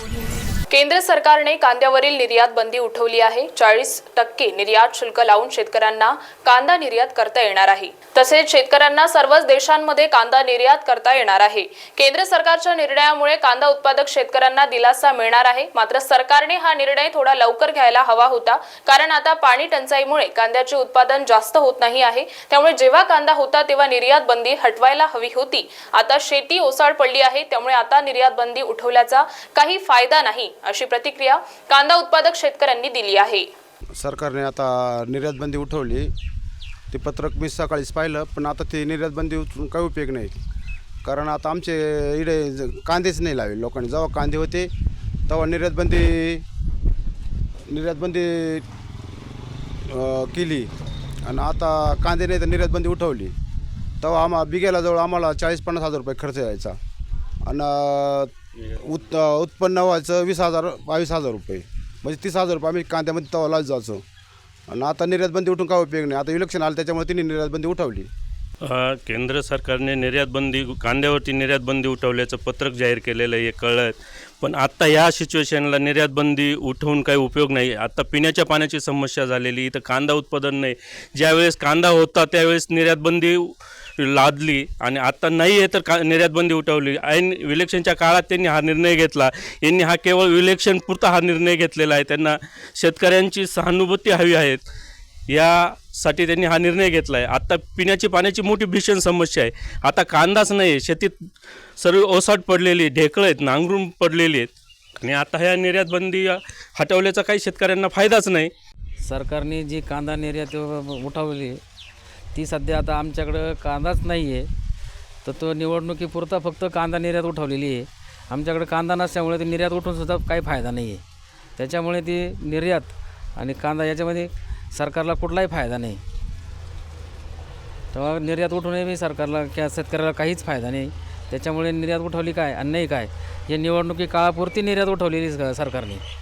Audio केंद्र सरकारने कांद्यावरील निर्यात बंदी उठवली आहे. चाळीस टक्के निर्यात शुल्क लावून शेतकऱ्यांना कांदा निर्यात करता येणार आहे. तसेच शेतकऱ्यांना सर्वच देशांमध्ये कांदा निर्यात करता येणार आहे. केंद्र सरकारच्या निर्णयामुळे कांदा उत्पादक शेतकऱ्यांना दिलासा मिळणार आहे. मात्र सरकारने हा निर्णय थोडा लवकर घ्यायला हवा होता. कारण आता पाणी टंचाईमुळे कांद्याचे उत्पादन जास्त होत नाही आहे. त्यामुळे जेव्हा कांदा होता तेव्हा निर्यात बंदी हटवायला हवी होती. आता शेती ओसाड पडली आहे. त्यामुळे आता निर्यात बंदी उठवल्याचा काही फायदा नाही. अशी प्रतिक्रिया कांदा उत्पादक शेतकऱ्यांनी दिली आहे. सरकारने आता निर्यात बंदी उठवली. ते पत्रक मी सकाळीच पाहिलं पण आता ते निर्यात बंदी उठून काही उपयोग नाही. कारण आता आमचे इडे कांदेच नाही लावले लोकांनी. जेव्हा कांदे होते तेव्हा निर्यात बंदी निर्यात बंदी केली. आणि आता कांदे नाही तर निर्यात बंदी उठवली. तेव्हा आम्हा बिघ्याला जवळ आम्हाला चाळीस पन्नास हजार रुपये खर्च यायचा. आणि उत् उत्पन्न व्हायचं वीस हजार बावीस हजार रुपये. म्हणजे तीस हजार रुपये आम्ही कांद्यामध्ये तवालाच लाच जायचो. आणि आता निर्यातबंदी उठून काय उपयोग नाही. आता इलेक्शन आलं त्याच्यामुळे तिने निर्यातबंदी उठवली. केंद्र सरकारने निर्यातबंदी कांद्यावरती निर्यातबंदी उठवल्याचं पत्रक जाहीर केलेलं आहे हे कळलं. पण आत्ता या सिच्युएशनला निर्यातबंदी उठवून काही उपयोग नाही. आत्ता पिण्याच्या पाण्याची समस्या झालेली इथं कांदा उत्पादन नाही. ज्यावेळेस कांदा होता त्यावेळेस निर्यातबंदी लादली आणि आता नाही आहे तर का निर्यातबंदी उठवली. ऐन इलेक्शनच्या काळात त्यांनी हा निर्णय घेतला. यांनी हा केवळ इलेक्शन पुरता हा निर्णय घेतलेला आहे. त्यांना शेतकऱ्यांची सहानुभूती हवी आहेत यासाठी त्यांनी हा निर्णय घेतला आहे. आत्ता पिण्याची पाण्याची मोठी भीषण समस्या आहे. आता कांदाच नाही आहे शेतीत सर्व ओसाट पडलेली ढेकळं आहेत. नांगरून पडलेली आहेत. आणि आता ह्या निर्यातबंदी हटवल्याचा काही शेतकऱ्यांना फायदाच नाही. सरकारने जी कांदा निर्यात उठवली ती सध्या आता आमच्याकडं कांदाच नाही आहे तर तो निवडणुकीपुरता फक्त कांदा निर्यात उठवलेली आहे. आमच्याकडे कांदा नसल्यामुळे ती निर्यात उठूनसुद्धा काही फायदा नाही आहे त्याच्यामुळे ती निर्यात आणि कांदा याच्यामध्ये सरकारला कुठलाही फायदा नाही. तेव्हा निर्यात उठूनही मी सरकारला किंवा शेतकऱ्याला काहीच फायदा नाही. त्याच्यामुळे निर्यात उठवली काय आणि नाही काय? हे निवडणुकी काळापुरती निर्यात उठवलेली स- सरकारने.